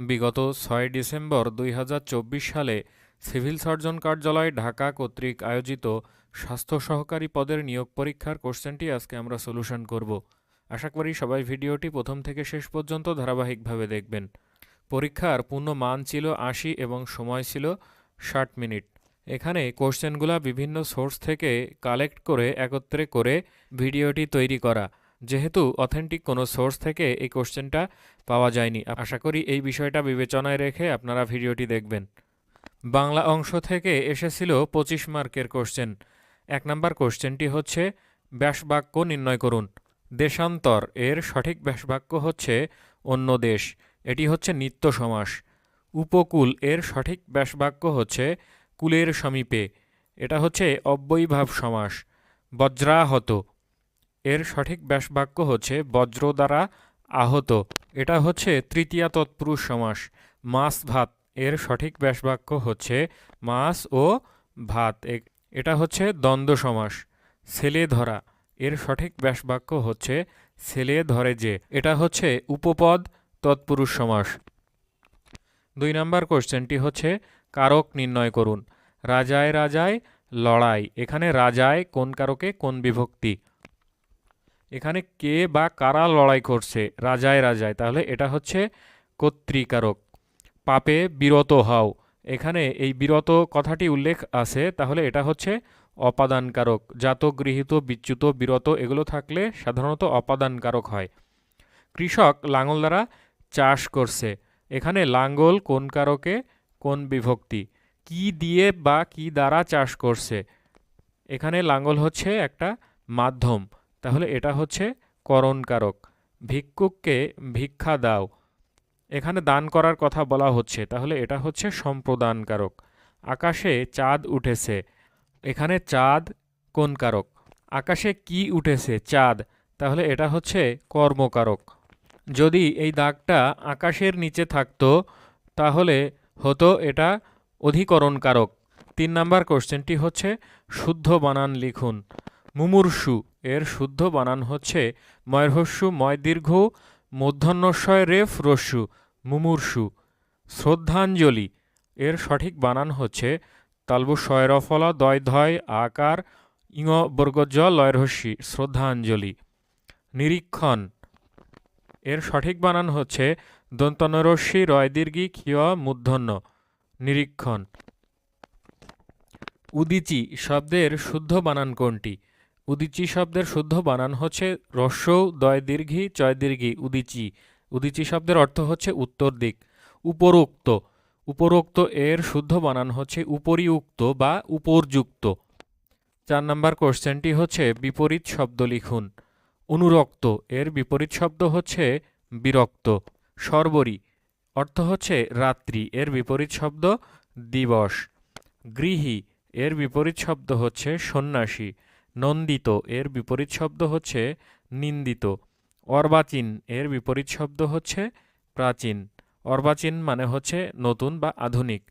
বিগত ছয় ডিসেম্বর দুই হাজার চব্বিশ সালে সিভিল সার্জন কার্যালয় ঢাকা কর্তৃক আয়োজিত স্বাস্থ্য সহকারী পদের নিয়োগ পরীক্ষার কোশ্চেনটি আজকে আমরা সলিউশন করব। আশা করি সবাই ভিডিওটি প্রথম থেকে শেষ পর্যন্ত ধারাবাহিকভাবে দেখবেন। পরীক্ষার পূর্ণ মান ছিল আশি এবং সময় ছিল ষাট মিনিট। এখানে কোশ্চেনগুলো বিভিন্ন সোর্স থেকে কালেক্ট করে একত্রে করে ভিডিওটি তৈরি করা। যেহেতু অথেন্টিক কোনো সোর্স থেকে এই কোশ্চেনটা পাওয়া যায়নি। আশা করি এই বিষয়টা বিবেচনায় রেখে আপনারা ভিডিওটি দেখবেন। বাংলা অংশ থেকে এসেছিল পঁচিশ মার্কের কোশ্চেন এক নম্বর কোশ্চেনটি হচ্ছে, ব্যাসবাক্য নির্ণয় করুন। দেশান্তর, এর সঠিক ব্যাসবাক্য হচ্ছে অন্য দেশ। এটি হচ্ছে নিত্য সমাস। উপকূল, এর সঠিক ব্যাসবাক্য হচ্ছে কুলের সমীপে। এটা হচ্ছে অব্যয়ীভাব সমাস। বজ্রাহত এর সঠিক ব্যাসবাক্য হচ্ছে বজ্র দ্বারা আহত। এটা হচ্ছে তৃতীয়া তৎপুরুষ সমাস, মাছ ভাত। এর সঠিক ব্যাসবাক্য হচ্ছে মাছ ও ভাত। এটা হচ্ছে দ্বন্দ্ব সমাস, ছেলে ধরা। এর সঠিক ব্যাসবাক্য হচ্ছে ছেলে ধরে যে। এটা হচ্ছে উপপদ তৎপুরুষ সমাস। দুই নম্বর কোশ্চেনটি হচ্ছে কারক নির্ণয় করুন। রাজায় রাজায় লড়াই। এখানে রাজায় কোন কারকে কোন বিভক্তি? এখানে কে বা কারা লড়াই করছে? রাজায় রাজায়। তাহলে এটা হচ্ছে কর্তৃকারক। পাপে বিরত হও। এখানে এই বিরত কথাটি উল্লেখ আছে। তাহলে এটা হচ্ছে অপাদানকারক। জাত গৃহীত, বিচ্যুত, বিরত এগুলো থাকলে সাধারণত অপাদানকারক হয়। কৃষক লাঙল দ্বারা চাষ করছে। এখানে লাঙ্গল কোন কারকে, কোন বিভক্তি? কি দিয়ে বা কি দ্বারা চাষ করছে? এখানে লাঙ্গল হচ্ছে একটা মাধ্যম। তাহলে এটা হচ্ছে করণকারক। ভিক্ষুককে ভিক্ষা দাও। এখানে দান করার কথা বলা হচ্ছে। তাহলে এটা হচ্ছে সম্প্রদানকারক। আকাশে চাঁদ উঠেছে। এখানে চাঁদ কোন কারক আকাশে কি উঠেছে? চাঁদ। তাহলে এটা হচ্ছে কর্মকারক। যদি এই দাগটা আকাশের নিচে থাকতো, তাহলে হতো এটা অধিকরণকারক। তিন নাম্বার কোশ্চেনটি হচ্ছে, শুদ্ধ বানান লিখুন। মুমূর্ষু। এর শুদ্ধ বানান হচ্ছে ময়রহস্যু ময় দীর্ঘ মূর্ধন্যস্বয় রেফ, রস্যু, মুমূর্ষু। শ্রদ্ধাঞ্জলি। এর সঠিক বানান হচ্ছে তালবু শয়রফলা দয় ধয় আকার ইঙ বর্গজ লয়রহস্যি, শ্রদ্ধাঞ্জলি। নিরীক্ষণ। এর সঠিক বানান হচ্ছে দন্তনরস্যি রয় দীর্ঘি ক্ষিয় মূর্ধন্য নিরীক্ষণ। উদিচি শব্দের শুদ্ধ বানান কোনটি? উদিচি শব্দের শুদ্ধ বানান হচ্ছে রস্য দয় দীর্ঘি চয় দীর্ঘি উদিচি। উদিচি শব্দের অর্থ হচ্ছে উত্তর দিক। উপরোক্ত। উপরোক্ত এর শুদ্ধ বানান হচ্ছে উপরিউক্ত বা উপরযুক্ত। চার নম্বর কোশ্চেনটি হচ্ছে বিপরীত শব্দ লিখুন। অনুরক্ত। এর বিপরীত শব্দ হচ্ছে বিরক্ত। সর্বরী। অর্থ হচ্ছে রাত্রি। এর বিপরীত শব্দ দিবস। গৃহী। এর বিপরীত শব্দ হচ্ছে সন্ন্যাসী। নন্দিত এর বিপরীত শব্দ হচ্ছে নিন্দিত। অর্বাচীন এর বিপরীত শব্দ হচ্ছে প্রাচীন। অর্বাচীন মানে হচ্ছে নতুন বা আধুনিক।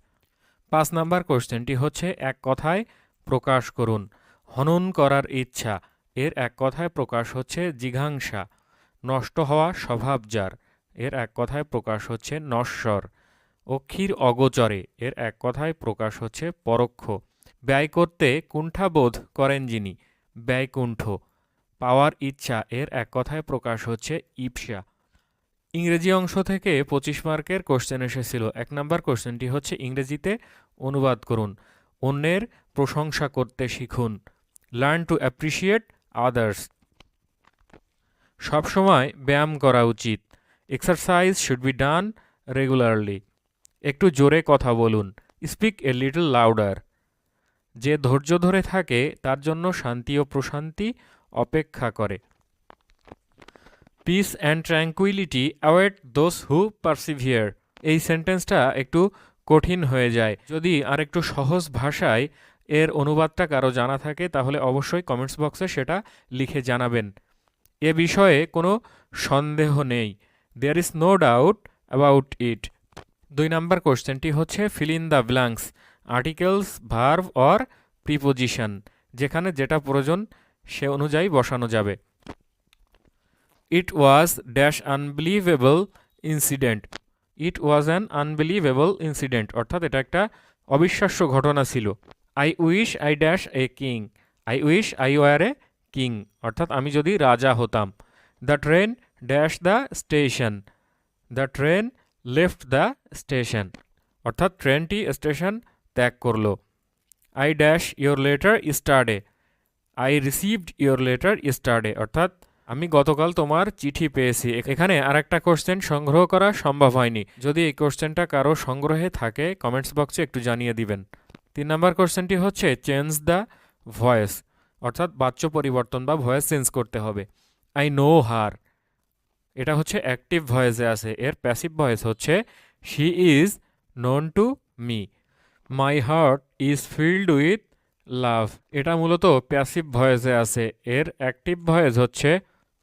পাঁচ নাম্বার কোশ্চেনটি হচ্ছে এক কথায় প্রকাশ করুন। হনন করার ইচ্ছা, এর এক কথায় প্রকাশ হচ্ছে জিঘাংসা। নষ্ট হওয়া স্বভাব যার এর এক কথায় প্রকাশ হচ্ছে নশ্বর। অক্ষীর অগোচরে, এর এক কথায় প্রকাশ হচ্ছে পরোক্ষ। ব্যয় করতে কুণ্ঠাবোধ করেন যিনি ব্যয়কুণ্ঠ। পাওয়ার ইচ্ছা এর এক কথায় প্রকাশ হচ্ছে ইপসা ইংরেজি অংশ থেকে পঁচিশ মার্কের কোশ্চেন এসেছিল। এক নম্বর কোশ্চেনটি হচ্ছে ইংরেজিতে অনুবাদ করুন। অন্যের প্রশংসা করতে শিখুন। Learn to appreciate others. সবসময় ব্যায়াম করা উচিত। Exercise should be done regularly. একটু জোরে কথা বলুন। Speak a little louder. যে ধৈর্য ধরে থাকে, তার জন্য শান্তি ও প্রশান্তি অপেক্ষা করে। Peace and tranquility await those who persevere এই সেন্টেন্সটা একটু কঠিন হয়ে যায়। যদি আর একটু সহজ ভাষায় এর অনুবাদটা কারও জানা থাকে, তাহলে অবশ্যই কমেন্টস বক্সে সেটা লিখে জানাবেন। এ বিষয়ে কোনো সন্দেহ নেই। There is no doubt about it দুই নাম্বার কোশ্চেনটি হচ্ছে fill in the blanks articles, verb or preposition, যেখানে যেটা প্রয়োজন সে অনুযায়ী বসানো যাবে। It was dash unbelievable incident it was an unbelievable incident অর্থাৎ এটা একটা অবিশ্বাস্য ঘটনা ছিল। I wish I dash a king I wish I were a king অর্থাৎ আমি যদি রাজা হতাম। The train dash the station the train left the station অর্থাৎ ট্রেনটি স্টেশন ত্যাগ করল। I dash your letter yesterday I received your letter yesterday অর্থাৎ, আমি গতকাল তোমার চিঠি পেয়েছি। এখানে আরেকটা কোশ্চেন সংগ্রহ করা সম্ভব হয়নি। যদি এই কোশ্চেনটা কারও সংগ্রহে থাকে কমেন্টস বক্সে একটু জানিয়ে দিবেন। তিন নম্বর কোশ্চেনটি হচ্ছে চেঞ্জ দ্য ভয়েস অর্থাৎ বাচ্য পরিবর্তন বা ভয়েস চেঞ্জ করতে হবে। আই নো হার এটা হচ্ছে অ্যাক্টিভ ভয়েসে আছে। এর প্যাসিভ ভয়েস হচ্ছে she is known to me my heart is filled with love এটা মূলত প্যাসিভ ভয়েসে আছে। এর অ্যাক্টিভ ভয়েস হচ্ছে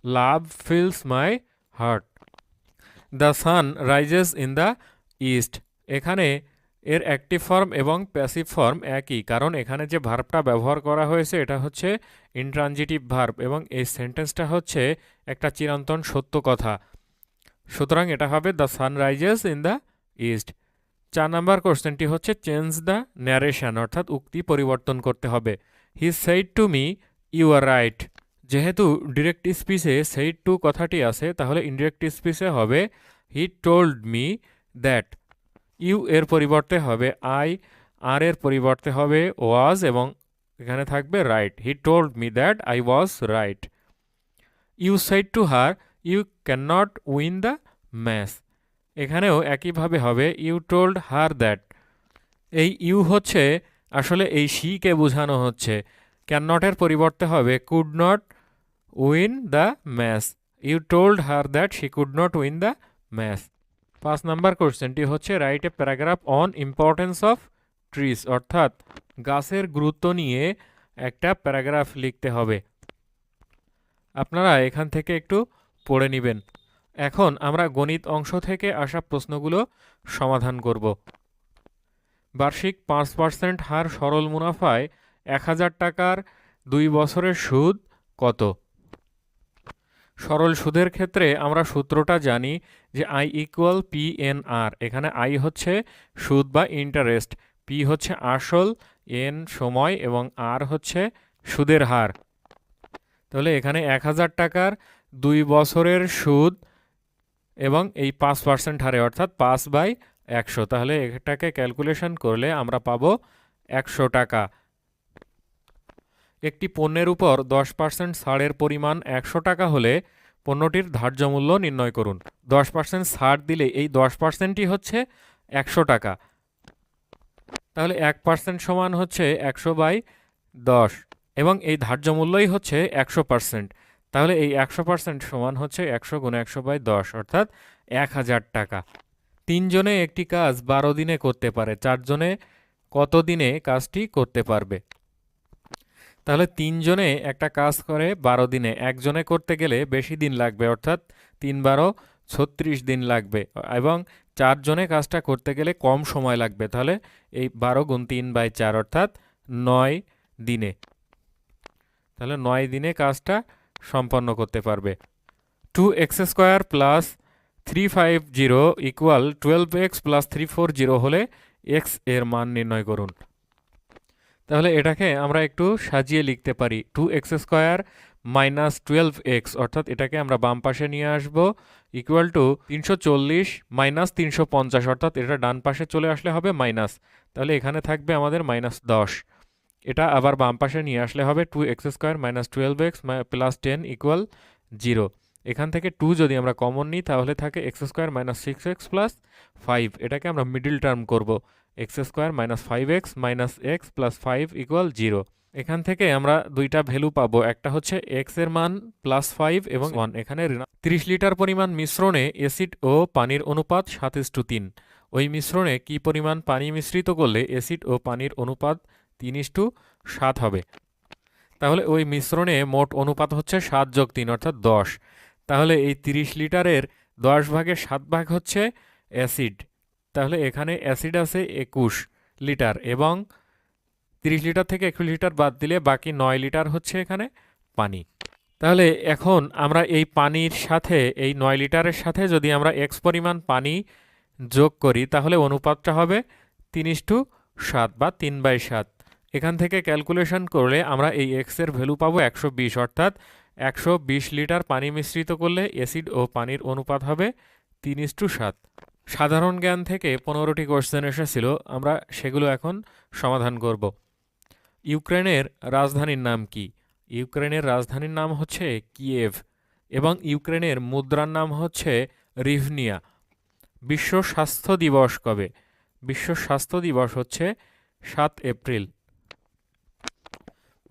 love fills my heart the sun rises in the east এখানে এর অ্যাক্টিভ ফর্ম এবং প্যাসিভ ফর্ম একই। কারণ এখানে যে ভার্বটা ব্যবহার করা হয়েছে, এটা হচ্ছে ইনট্রানজিটিভ ভার্ব এবং এই সেন্টেন্সটা হচ্ছে একটা চিরন্তন সত্য কথা। সুতরাং এটা হবে the sun rises in the east চার নাম্বার কোশ্চেনটি হচ্ছে চেঞ্জ দ্য ন্যারেশন অর্থাৎ উক্তি পরিবর্তন করতে হবে। He said to me you are right যেহেতু ডিরেক্ট স্পিচে সেইড টু কথাটি আছে, তাহলে ইনডিরেক্ট স্পিচে হবে he told me that you এর পরিবর্তে হবে আই আর এর পরিবর্তে হবে ওয়াজ এবং এখানে থাকবে right he told me that I was right you said to her you can not win the match এখানেও একইভাবে হবে ইউ টোল্ড হার দ্যাট এই ইউ হচ্ছে আসলে এই শিকে বোঝানো হচ্ছে। ক্যান নটের পরিবর্তে হবে could not win the match you told her that she could not win the match পাঁচ নাম্বার কোশ্চেনটি হচ্ছে write a paragraph on importance of trees অর্থাৎ গাছের গুরুত্ব নিয়ে একটা প্যারাগ্রাফ লিখতে হবে। আপনারা এখান থেকে একটু পড়ে নেবেন। এখন আমরা গণিত অংশ থেকে আসা প্রশ্নগুলো সমাধান করব। বার্ষিক পাঁচ পার্সেন্ট হার সরল মুনাফায় এক হাজার টাকার দুই বছরের সুদ কত? সরল সুদের ক্ষেত্রে আমরা সূত্রটা জানি যে I equal P N R এখানে আই হচ্ছে সুদ বা ইন্টারেস্ট পি হচ্ছে আসল এন সময় এবং আর হচ্ছে সুদের হার। তাহলে এখানে এক হাজার টাকার দুই বছরের সুদ এবং এই পাঁচ পার্সেন্ট হারে, অর্থাৎ পাঁচ বাই একশো। তাহলে এটাকে ক্যালকুলেশন করলে আমরা পাব একশো টাকা। একটি পণ্যের উপর দশ পার্সেন্ট ছাড়ের পরিমাণ একশো টাকা হলে পণ্যটির ধার্য মূল্য নির্ণয় করুন। দশ পার্সেন্ট ছাড় দিলে এই দশ পার্সেন্টই হচ্ছে একশো টাকা। তাহলে এক পার্সেন্ট সমান হচ্ছে একশো বাই দশ এবং এই ধার্য মূল্যই হচ্ছে একশো পার্সেন্ট। তাহলে এই একশো পার্সেন্ট সমান হচ্ছে একশো গুণ একশো বাই দশ, অর্থাৎ এক হাজার টাকা। তিনজনে একটি কাজ বারো দিনে করতে পারে, চারজনে কত দিনে কাজটি করতে পারবে? তাহলে তিনজনে একটা কাজ করে বারো দিনে, একজনে করতে গেলে বেশি দিন লাগবে, অর্থাৎ তিন বারো ছত্রিশ দিন লাগবে, এবং চারজনে কাজটা করতে গেলে কম সময় লাগবে, তাহলে এই বারো গুণ তিন বাই চার, অর্থাৎ নয় দিনে। তাহলে নয় দিনে কাজটা সম্পন্ন করতে পারবে। Two x square plus three five zero equal twelve x plus three four zero হলে এক্সের মান নির্ণয় করুন। তাহলে এটাকে আমরা একটু সাজিয়ে লিখতে পারি। Two x square minus twelve x অর্থাৎ এটাকে আমরা বাম পাশে নিয়ে আসব ইকুয়াল টু তিনশো চল্লিশ মাইনাস তিনশো পঞ্চাশ অর্থাৎ এটা ডান পাশে চলে আসলে হবে মাইনাস তাহলে এখানে থাকবে আমাদের মাইনাস দশ। এটা আবার বাম পাশে নিয়ে আসলে হবে two x square minus twelve x plus ten equal zero এখান থেকে টু যদি আমরা কমন নিই, তাহলে থাকে x square minus six x plus five এটাকে আমরা মিডিল টার্ম করব x square minus five x minus x plus five equal zero এখান থেকে আমরা দুইটা ভ্যালু পাবো, একটা হচ্ছে এক্সের মান প্লাস ফাইভ এবং ওয়ান এখানে তিরিশ লিটার পরিমাণ মিশ্রণে অ্যাসিড ও পানির অনুপাত সাত টু তিন। ওই মিশ্রণে কি পরিমাণ পানি মিশ্রিত করলে অ্যাসিড ও পানির অনুপাত তিন টু সাত হবে। তাহলে ওই মিশ্রণে মোট অনুপাত হচ্ছে সাত যোগ তিন, অর্থাৎ দশ। তাহলে এই তিরিশ লিটারের দশ ভাগের সাত ভাগ হচ্ছে অ্যাসিড। তাহলে এখানে অ্যাসিড আছে একুশ লিটার এবং তিরিশ লিটার থেকে একুশ লিটার বাদ দিলে বাকি নয় লিটার হচ্ছে এখানে পানি। তাহলে এখন আমরা এই পানির সাথে, এই নয় লিটারের সাথে যদি আমরা এক্স পরিমাণ পানি যোগ করি, তাহলে অনুপাতটা হবে তিন ইস্টু সাত বা তিন বাই সাত। এখান থেকে ক্যালকুলেশন করলে আমরা এই এক্সের ভ্যালু পাবো একশো বিশ, অর্থাৎ একশো বিশ লিটার পানি মিশ্রিত করলে অ্যাসিড ও পানির অনুপাত হবে তিন ইস্টু সাত। সাধারণ জ্ঞান থেকে পনেরোটি কোশ্চেন এসেছিল, আমরা সেগুলো এখন সমাধান করব। ইউক্রেনের রাজধানীর নাম কি? ইউক্রেনের রাজধানীর নাম হচ্ছে কিয়েভ এবং ইউক্রেনের মুদ্রার নাম হচ্ছে রিভনিয়া। বিশ্ব স্বাস্থ্য দিবস কবে? বিশ্ব স্বাস্থ্য দিবস হচ্ছে সাত এপ্রিল।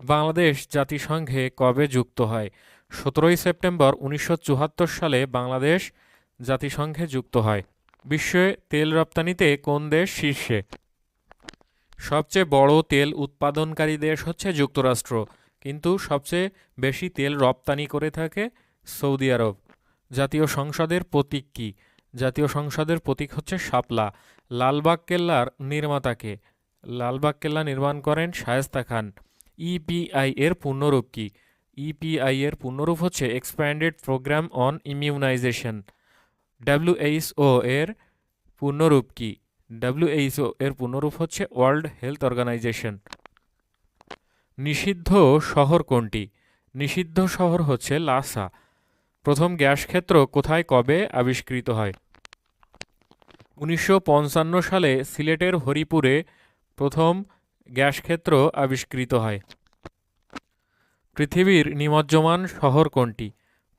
বাংলাদেশ জাতিসংঘে কবে যুক্ত হয়? সতেরোই সেপ্টেম্বর উনিশশো চুয়াত্তর সালে বাংলাদেশ জাতিসংঘে যুক্ত হয়। বিশ্বে তেল রপ্তানিতে কোন দেশ শীর্ষে? সবচেয়ে বড় তেল উৎপাদনকারী দেশ হচ্ছে যুক্তরাষ্ট্র, কিন্তু সবচেয়ে বেশি তেল রপ্তানি করে থাকে সৌদি আরব। জাতীয় সংসদের প্রতীক কী? জাতীয় সংসদের প্রতীক হচ্ছে শাপলা। লালবাগ কেল্লার নির্মাতাকে। লালবাগ কেল্লা নির্মাণ করেন শায়েস্তা খান। ইপিআই এর পূর্ণরূপ কী? ইপিআই এর পূর্ণরূপ হচ্ছে expanded programme on immunization WHO এর পূর্ণরূপ কী? ডাব্লিউএইচও এর পূর্ণরূপ হচ্ছে ওয়ার্ল্ড হেলথ অর্গানাইজেশন নিষিদ্ধ শহর কোনটি? নিষিদ্ধ শহর হচ্ছে লাসা। প্রথম গ্যাস ক্ষেত্র কোথায়, কবে আবিষ্কৃত হয়? উনিশশো পঞ্চান্ন সালে সিলেটের হরিপুরে প্রথম গ্যাস ক্ষেত্র আবিষ্কৃত হয়। পৃথিবীর নিমজ্জমান শহর কোনটি?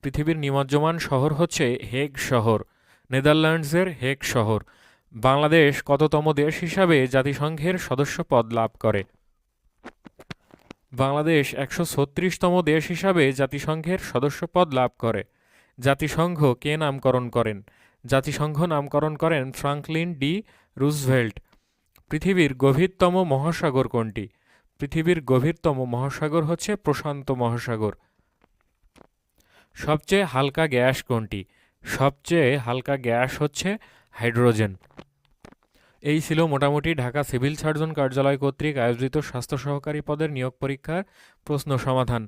পৃথিবীর নিমজ্জমান শহর হচ্ছে হেগ শহর, নেদারল্যান্ডসের হেগ শহর। বাংলাদেশ কততম দেশ হিসাবে জাতিসংঘের সদস্যপদ লাভ করে? বাংলাদেশ একশো ছত্রিশতম দেশ হিসাবে জাতিসংঘের সদস্যপদ লাভ করে। জাতিসংঘ কে নামকরণ করেন? জাতিসংঘ নামকরণ করেন ফ্রাঙ্কলিন ডি রুজভেল্ট। পৃথিবীর গভীরতম মহাসাগর কোনটি? পৃথিবীর গভীরতম মহাসাগর হচ্ছে প্রশান্ত মহাসাগর। সবচেয়ে হালকা গ্যাস কোনটি? সবচেয়ে হালকা গ্যাস হচ্ছে হাইড্রোজেন। এই ছিল মোটামুটি ঢাকা সিভিল সার্জন কার্যালয় কর্তৃক আয়োজিত স্বাস্থ্য সহকারী পদের নিয়োগ পরীক্ষার প্রশ্ন সমাধান।